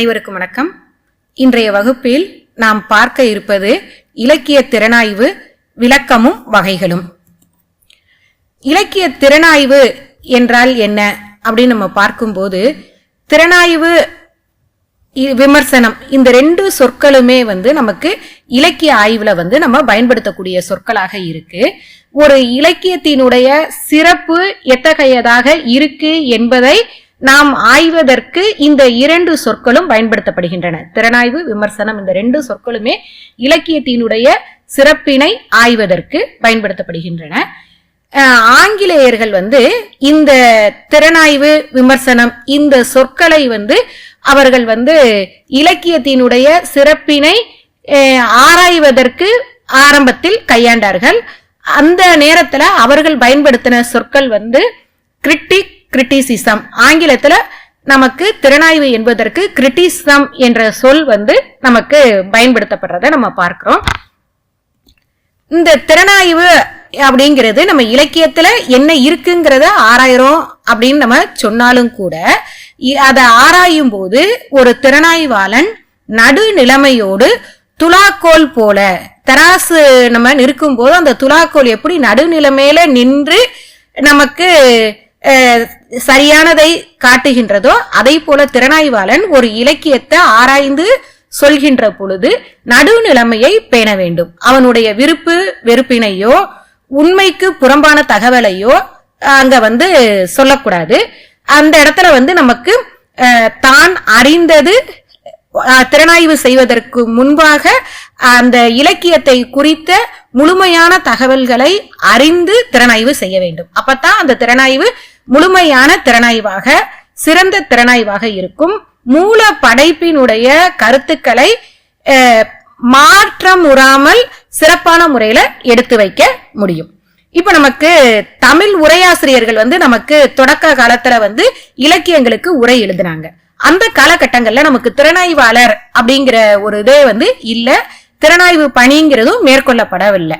அனைவருக்கும் வணக்கம். இன்றைய வகுப்பில் நாம் பார்க்க இருப்பது இலக்கிய திறனாய்வு விளக்கமும் வகைகளும். இலக்கிய திறனாய்வு என்றால் என்ன அப்படின்னு நம்ம பார்க்கும்போது திறனாய்வு விமர்சனம் இந்த ரெண்டு சொற்களுமே வந்து நமக்கு இலக்கிய ஆய்வுல வந்து நம்ம பயன்படுத்தக்கூடிய சொற்களாக இருக்கு. ஒரு இலக்கியத்தினுடைய சிறப்பு எத்தகையதாக இருக்கு என்பதை நாம் ஆய்வதற்கு இந்த இரண்டு சொற்களும் பயன்படுத்தப்படுகின்றன. திறனாய்வு விமர்சனம் இந்த ரெண்டு சொற்களுமே இலக்கியத்தினுடைய சிறப்பினை ஆய்வதற்கு பயன்படுத்தப்படுகின்றன. ஆங்கிலேயர்கள் வந்து இந்த திறனாய்வு விமர்சனம் இந்த சொற்களை வந்து அவர்கள் வந்து இலக்கியத்தினுடைய சிறப்பினை ஆராய்வதற்கு ஆரம்பத்தில் கையாண்டார்கள். அந்த நேரத்துல அவர்கள் பயன்படுத்தின சொற்கள் வந்து கிரிட்டிக் கிரிட்டிசிசம் ஆங்கிலத்துல நமக்கு திறனாய்வு என்பதற்கு கிரிட்டிசம் என்ற சொல் வந்து நமக்கு பயன்படுத்தப்படுறதை நம்ம பார்க்கிறோம். இந்த திறனாய்வு அப்படிங்கிறது நம்ம இலக்கியத்துல என்ன இருக்குங்கிறத ஆராயிறோம் அப்படின்னு நம்ம சொன்னாலும் கூட அதை ஆராயும் போது ஒரு திறனாய்வாளன் நடுநிலைமையோடு துலாக்கோல் போல தராசு நம்ம நிற்கும் போது அந்த துலாக்கோல் எப்படி நடுநிலைமையில நின்று நமக்கு சரியானதை காட்டுகின்றதோ அதை போல திறனாய்வாளன் ஒரு இலக்கியத்தை ஆராய்ந்து சொல்கின்ற பொழுது நடுநிலைமையை பேண வேண்டும். அவனுடைய விருப்பு வெறுப்பினையோ உண்மைக்கு புறம்பான தகவலையோ அங்க வந்து சொல்லக்கூடாது. அந்த இடத்துல வந்து நமக்கு தான் அறிந்தது திறனாய்வு செய்வதற்கு முன்பாக அந்த இலக்கியத்தை குறித்த முழுமையான தகவல்களை அறிந்து திறனாய்வு செய்ய வேண்டும். அப்பதான் அந்த திறனாய்வு முழுமையான திறனாய்வாக சிறந்த திறனாய்வாக இருக்கும். மூல படைப்பினுடைய கருத்துக்களை மாற்றம் மாற்றமுறாமல் சிறப்பான முறையில எடுத்து வைக்க முடியும். இப்ப நமக்கு தமிழ் உரையாசிரியர்கள் வந்து நமக்கு தொடக்க காலத்துல வந்து இலக்கியங்களுக்கு உரை எழுதினாங்க. அந்த காலகட்டங்கள்ல நமக்கு திறனாய்வாளர் அப்படிங்கிற ஒரு இதே வந்து இல்ல. திறனாய்வு பணிங்கிறதும் மேற்கொள்ளப்படவில்லை.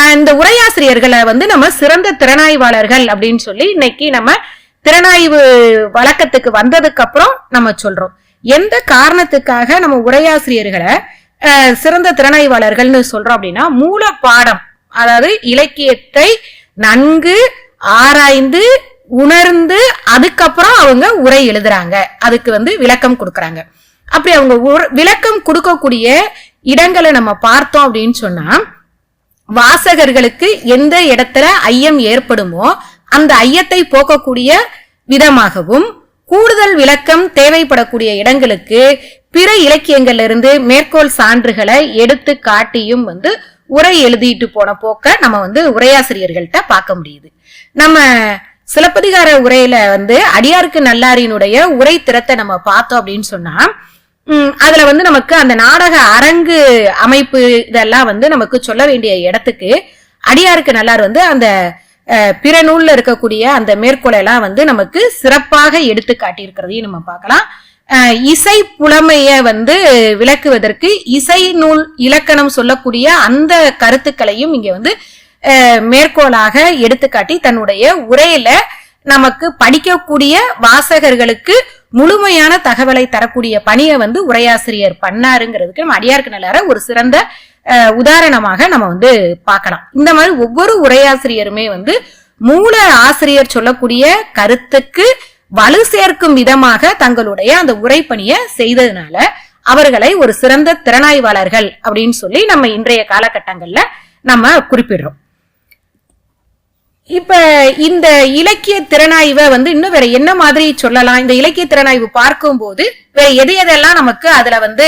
இந்த உரையாசிரியர்களை வந்து நம்ம சிறந்த திறனாய்வாளர்கள் அப்படின்னு சொல்லி இன்னைக்கு நம்ம திறனாய்வு வழக்கத்துக்கு வந்ததுக்கு அப்புறம் நம்ம சொல்றோம். எந்த காரணத்துக்காக நம்ம உரையாசிரியர்களை சிறந்த திறனாய்வாளர்கள்னு சொல்றோம் அப்படின்னா மூல பாடம் அதாவது இலக்கியத்தை நன்கு ஆராய்ந்து உணர்ந்து அதுக்கப்புறம் அவங்க உரை எழுதுறாங்க. அதுக்கு வந்து விளக்கம் கொடுக்கறாங்க. அப்படி அவங்க விளக்கம் கொடுக்கக்கூடிய இடங்களை நம்ம பார்த்தோம் அப்படின்னு சொன்னா வாசகர்களுக்கு எந்த இடத்துல ஐயம் ஏற்படுமோ அந்த ஐயத்தை போக்கக்கூடிய விதமாகவும் கூடுதல் விளக்கம் தேவைப்படக்கூடிய இடங்களுக்கு பிற இலக்கியங்கள்லிருந்து மேற்கோள் சான்றுகளை எடுத்து காட்டியும் வந்து உரை எழுதிட்டு போன போக்க நம்ம வந்து உரையாசிரியர்கள்ட்ட பார்க்க முடியுது. நம்ம சிலப்பதிகார உரையில வந்து அடியாருக்கு நல்லாரினுடைய உரை திறத்தை நம்ம பார்த்தோம் அப்படின்னு சொன்னா அதுல வந்து நமக்கு அந்த நாடக அரங்கு அமைப்பு இதெல்லாம் வந்து நமக்கு சொல்ல வேண்டிய இடத்துக்கு அடியாருக்கு நல்லார் வந்து அந்த பிற நூல்ல இருக்கக்கூடிய அந்த மேற்கோளை எல்லாம் வந்து நமக்கு சிறப்பாக எடுத்து காட்டியிருக்கிறதையும் நம்ம பார்க்கலாம். இசை புலமைய வந்து விளக்குவதற்கு இசை நூல் இலக்கணம் சொல்லக்கூடிய அந்த கருத்துக்களையும் இங்க வந்து மேற்கோளாக எடுத்துக்காட்டி தன்னுடைய உரையில நமக்கு படிக்கக்கூடிய வாசகர்களுக்கு முழுமையான தகவலை தரக்கூடிய பணியை வந்து உரையாசிரியர் பண்ணாருங்கிறதுக்கு நம்ம அடியாருக்கு நல்லார ஒரு சிறந்த உதாரணமாக நம்ம வந்து பார்க்கலாம். இந்த மாதிரி ஒவ்வொரு உரையாசிரியருமே வந்து மூல ஆசிரியர் சொல்லக்கூடிய கருத்துக்கு வலு சேர்க்கும் விதமாக தங்களுடைய அந்த உரைப்பணியை செய்ததுனால அவர்களை ஒரு சிறந்த திறனாய்வாளர்கள் அப்படின்னு சொல்லி நம்ம இன்றைய காலகட்டங்கள்ல நம்ம குறிப்பிடுறோம். இப்ப இந்த இலக்கிய திறனாய்வை வந்து இன்னும் வேற என்ன மாதிரி சொல்லலாம்? இந்த இலக்கிய திறனாய்வு பார்க்கும்போது வேற எது எதெல்லாம் நமக்கு அதுல வந்து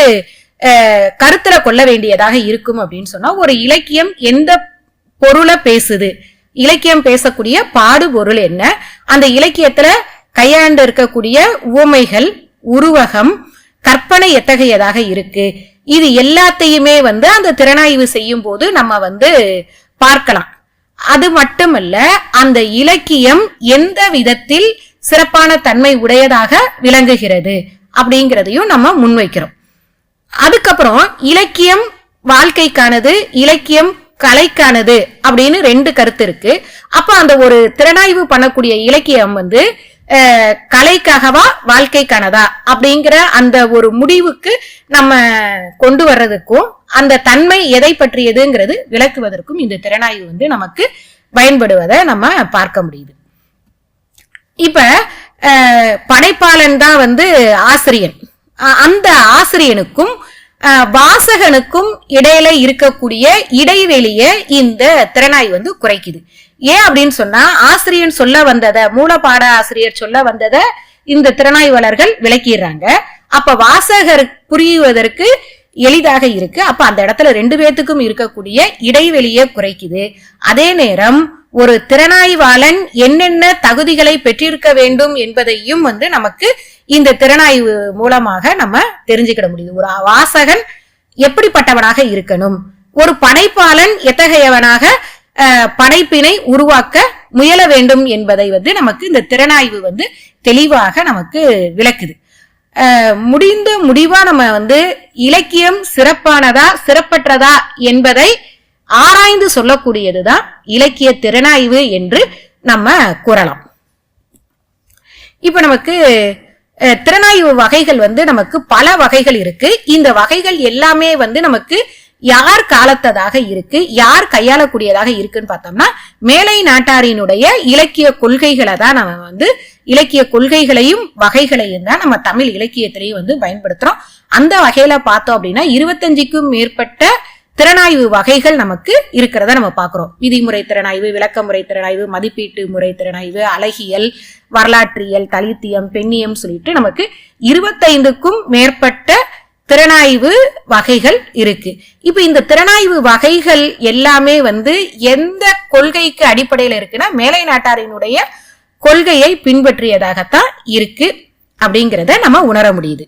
கருத்துல கொள்ள வேண்டியதாக இருக்கும் அப்படின்னு சொன்னா ஒரு இலக்கியம் எந்த பொருளை பேசுது? இலக்கியம் பேசக்கூடிய பாடுபொருள் என்ன? அந்த இலக்கியத்துல கையாண்டு இருக்கக்கூடிய உவமைகள் உருவகம் கற்பனை எத்தகையதாக இருக்கு? இது எல்லாத்தையுமே வந்து அந்த திறனாய்வு செய்யும் போது நம்ம வந்து பார்க்கலாம். அது மட்டுமல்ல அந்த இலக்கியம் எந்த விதத்தில் சிறப்பான தன்மை உடையதாக விளங்குகிறது அப்படிங்கிறதையும் நம்ம முன்வைக்கிறோம். அதுக்கப்புறம் இலக்கியம் வாழ்க்கைக்கானது இலக்கியம் கலைக்கானது அப்படின்னு ரெண்டு கருத்து இருக்கு. அப்ப அந்த ஒரு திறனாய்வு பண்ணக்கூடிய இலக்கியம் வந்து கலைக்காகவா வாழ்க்கைக்கானதா அப்படிங்கிற அந்த ஒரு முடிவுக்கு நம்ம கொண்டு வர்றதுக்கும் அந்த தன்மை எதை பற்றியதுங்கிறது விளக்குவதற்கும் இந்த திறனாய்வு வந்து நமக்கு பயன்படுவதை நம்ம பார்க்க முடியுது. இப்ப படைப்பாளன் தான் வந்து ஆசிரியன். அந்த ஆசிரியனுக்கும் வாசகனுக்கும் இடையில இருக்கக்கூடிய இடைவெளியை இந்த திறனாய் வந்து குறைக்குது. ஏன் அப்படின்னு சொன்னா ஆசிரியன் சொல்ல வந்ததை மூலப்பாட ஆசிரியர் சொல்ல வந்ததை இந்த திறனாய்வாளர்கள் விளக்கிடுறாங்க. அப்ப வாசகர் புரியுவதற்கு எளிதாக இருக்கு. அப்ப அந்த இடத்துல ரெண்டு பேர்த்துக்கும் இருக்கக்கூடிய இடைவெளியை குறைக்குது. அதே நேரம் ஒரு திறனாய்வாளன் என்னென்ன தகுதிகளை பெற்றிருக்க வேண்டும் என்பதையும் வந்து நமக்கு இந்த திறனாய்வு மூலமாக நம்ம தெரிஞ்சுக்கிட முடியுது. ஒரு வாசகன் எப்படிப்பட்டவனாக இருக்கணும்? ஒரு படைப்பாளன் எத்தகையவனாக படைப்பினை உருவாக்க முயல வேண்டும் என்பதை வந்து நமக்கு இந்த திறனாய்வு வந்து தெளிவாக நமக்கு விளக்குது. முடிந்த முடிவா நம்ம வந்து இலக்கியம் சிறப்பானதா சிறப்பற்றதா என்பதை ஆராய்ந்து சொல்லக்கூடியதுதான் இலக்கிய திறனாய்வு என்று நம்ம கூறலாம். இப்ப நமக்கு திறனாய்வு வகைகள் வந்து நமக்கு பல வகைகள் இருக்கு. இந்த வகைகள் எல்லாமே வந்து நமக்கு யார் காலத்ததாக இருக்கு யார் கையாளக்கூடியதாக இருக்குன்னு பார்த்தோம்னா மேலை நாட்டாரினுடைய இலக்கிய கொள்கைகளை தான் நம்ம வந்து இலக்கிய கொள்கைகளையும் வகைகளையும் தான் நம்ம தமிழ் இலக்கியத்திலையும் வந்து பயன்படுத்துறோம். அந்த வகையில பார்த்தோம் அப்படின்னா இருபத்தஞ்சுக்கும் மேற்பட்ட திறனாய்வு வகைகள் நமக்கு இருக்கிறத நம்ம பார்க்குறோம். விதிமுறை திறனாய்வு விளக்கமுறை திறனாய்வு மதிப்பீட்டு முறை திறனாய்வு அழகியல் வரலாற்றியல் தலித்தியம் பெண்ணியம் சொல்லிட்டு நமக்கு இருபத்தைந்துக்கும் மேற்பட்ட திறனாய்வு வகைகள் இருக்கு. இப்ப இந்த திறனாய்வு வகைகள் எல்லாமே வந்து எந்த கொள்கைக்கு அடிப்படையில் இருக்குன்னா மேலை நாட்டாரினுடைய கொள்கையை பின்பற்றியதாகத்தான் இருக்கு அப்படிங்கிறத நம்ம உணர முடியுது.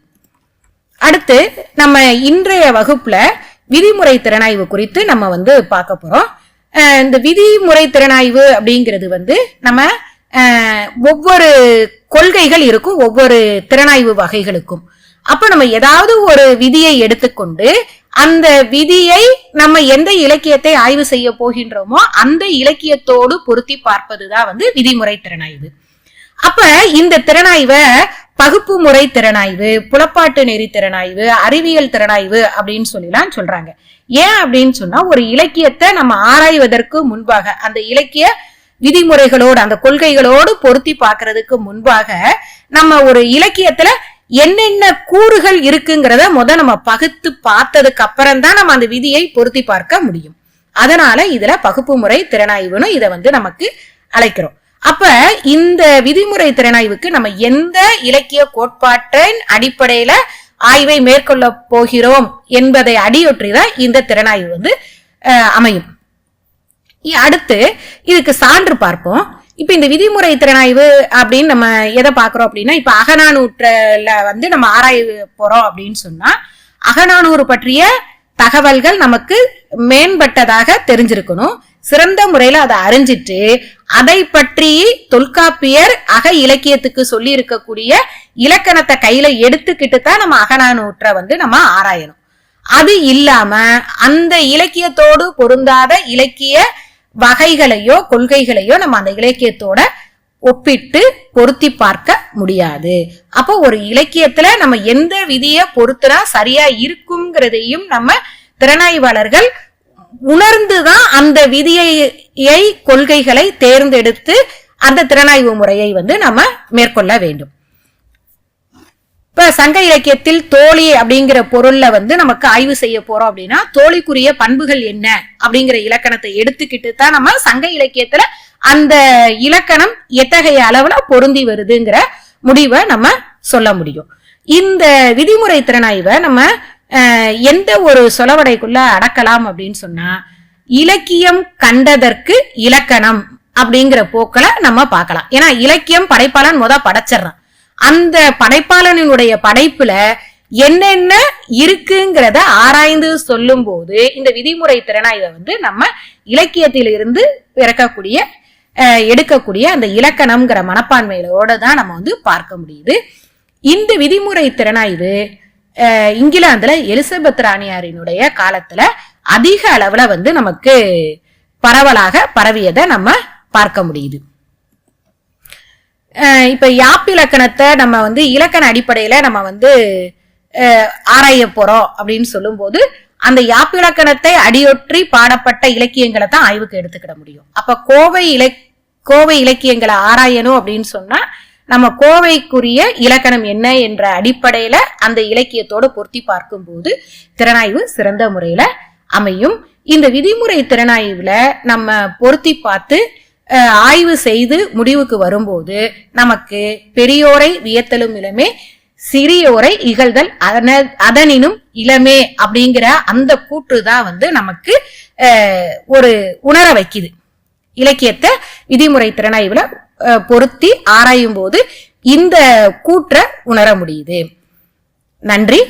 அடுத்து நம்ம இன்றைய வகுப்புல விதிமுறை திறனாய்வு குறித்து நம்ம வந்து பார்க்க போறோம். இந்த விதிமுறை திறனாய்வு அப்படிங்கிறது வந்து நம்ம ஒவ்வொரு கொள்கைகள் இருக்கும் ஒவ்வொரு திறனாய்வு வகைகளுக்கும். அப்ப நம்ம ஏதாவது ஒரு விதியை எடுத்துக்கொண்டு அந்த விதியை நம்ம எந்த இலக்கியத்தை ஆய்வு செய்ய போகின்றோமோ அந்த இலக்கியத்தோடு பொருத்தி பார்ப்பதுதான் வந்து விதிமுறை திறனாய்வு. அப்ப இந்த திறனாய்வை பகுப்பு முறை திறனாய்வு புலப்பாட்டு நெறி திறனாய்வு அறிவியல் திறனாய்வு அப்படின்னு சொல்லிலாம் சொல்றாங்க. ஏன் அப்படின்னு சொன்னா ஒரு இலக்கியத்தை நம்ம ஆராய்வதற்கு முன்பாக அந்த இலக்கிய விதிமுறைகளோடு அந்த கொள்கைகளோடு பொருத்தி பார்க்கறதுக்கு முன்பாக நம்ம ஒரு இலக்கியத்துல என்னென்ன கூறுகள் இருக்குங்கிறத முத நம்ம பகுத்து பார்த்ததுக்கு அப்புறம் தான் நம்ம அந்த விதியை பொருத்தி பார்க்க முடியும். அதனால இதுல பகுப்பு முறை திறனாய்வுன்னு இதை வந்து நமக்கு அழைக்கிறோம். அப்ப இந்த விதிமுறை திறனாய்வுக்கு நம்ம எந்த இலக்கிய கோட்பாட்டின் அடிப்படையில ஆய்வை மேற்கொள்ள போகிறோம் என்பதை அடியொற்றிதான் இந்த திறனாய்வு வந்து அமையும். அடுத்து இதுக்கு சான்று பார்ப்போம். இப்ப இந்த விதிமுறை திறனாய்வு அப்படின்னு நம்ம எதை பார்க்குறோம் அப்படின்னா இப்ப அகநானூற்றுல வந்து நம்ம ஆராய போறோம் அப்படின்னு சொன்னா அகநானூறு பற்றிய தகவல்கள் நமக்கு மேம்பட்டதாக தெரிஞ்சிருக்கணும். சிறந்த முறையில அதை அறிஞ்சிட்டு அதை பற்றி தொல்காப்பியர் அக இலக்கியத்துக்கு சொல்லி இருக்கக்கூடிய இலக்கணத்தை கையில எடுத்துக்கிட்டு தான் நம்ம அகநானூற்றை வந்து நம்ம ஆராயணும். அது இல்லாம அந்த இலக்கியத்தோடு பொருந்தாத இலக்கிய வகைகளையோ கொள்கைகளையோ நம்ம அந்த இலக்கியத்தோட ஒப்பிட்டு பொருத்தி பார்க்க முடியாது. அப்போ ஒரு இலக்கியத்துல நம்ம எந்த விதியை பொருத்தினா சரியா இருக்குங்கிறதையும் நம்ம திறனாய்வாளர்கள் உணர்ந்துதான் அந்த விதியை கொள்கைகளை தேர்ந்தெடுத்து அந்த திறனாய்வு முறையை வந்து நம்ம மேற்கொள்ள வேண்டும். இப்ப சங்க இலக்கியத்தில் தோழி அப்படிங்கிற பொருள்ல வந்து நமக்கு ஆய்வு செய்ய போறோம் அப்படின்னா தோழிக்குரிய பண்புகள் என்ன அப்படிங்கிற இலக்கணத்தை எடுத்துக்கிட்டு தான் நம்ம சங்க இலக்கியத்துல அந்த இலக்கணம் எத்தகைய அளவுல பொருந்தி வருதுங்கிற முடிவை நம்ம சொல்ல முடியும். இந்த விதிமுறை திறனாய்வை நம்ம எந்த ஒரு சொலவடைக்குள்ள அடக்கலாம் அப்படின்னு சொன்னா இலக்கியம் கண்டதற்கு இலக்கணம் அப்படிங்கிற போக்களை நம்ம பார்க்கலாம். ஏன்னா இலக்கியம் படைப்பாளன் முத படைச்சிடறான். அந்த படைப்பாளனுடைய படைப்புல என்னென்ன இருக்குங்கிறத ஆராய்ந்து சொல்லும் போது இந்த விதிமுறை திறனாய்வை வந்து நம்ம இலக்கியத்திலிருந்து பிறக்கக்கூடிய எடுக்கக்கூடிய அந்த இலக்கணம்ங்கிற மனப்பான்மையோட தான் நம்ம வந்து பார்க்க முடியுது. இந்த விதிமுறை திறனாய்வு இது இங்கிலாந்துல எலிசபெத் ராணியாரினுடைய காலத்துல அதிக அளவுல வந்து நமக்கு பரவலாக பரவியதை நம்ம பார்க்க முடியுது. இப்போ யாப் யாப்பிலக்கணத்தை நம்ம வந்து இலக்கண அடிப்படையில் நம்ம வந்து ஆராய போறோம் அப்படின்னு சொல்லும்போது அந்த யாப்பிலக்கணத்தை அடியொற்றி பாடப்பட்ட இலக்கியங்களை தான் ஆய்வுக்கு எடுத்துக்கிட முடியும். அப்ப கோவை இலை கோவை இலக்கியங்களை ஆராயணும் அப்படின்னு சொன்னா நம்ம கோவைக்குரிய இலக்கணம் என்ன என்ற அடிப்படையில அந்த இலக்கியத்தோட பொருத்தி பார்க்கும்போது திறனாய்வு சிறந்த முறையில அமையும். இந்த விதிமுறை திறனாய்வுல நம்ம பொருத்தி பார்த்து ஆய்வு செய்து முடிவுக்கு வரும்போது நமக்கு பெரியோரை வியத்தலும் இளமே சிறியோரை இகழ்தல் அதன- அதனினும் இளமே அப்படிங்கிற அந்த கூற்று தான் வந்து நமக்கு ஒரு உணர வைக்குது. இலக்கியத்தை விதிமுறை திறனாய்வுல பொருத்தி ஆராயும் போது இந்த கூற்றை உணர முடியுது. நன்றி.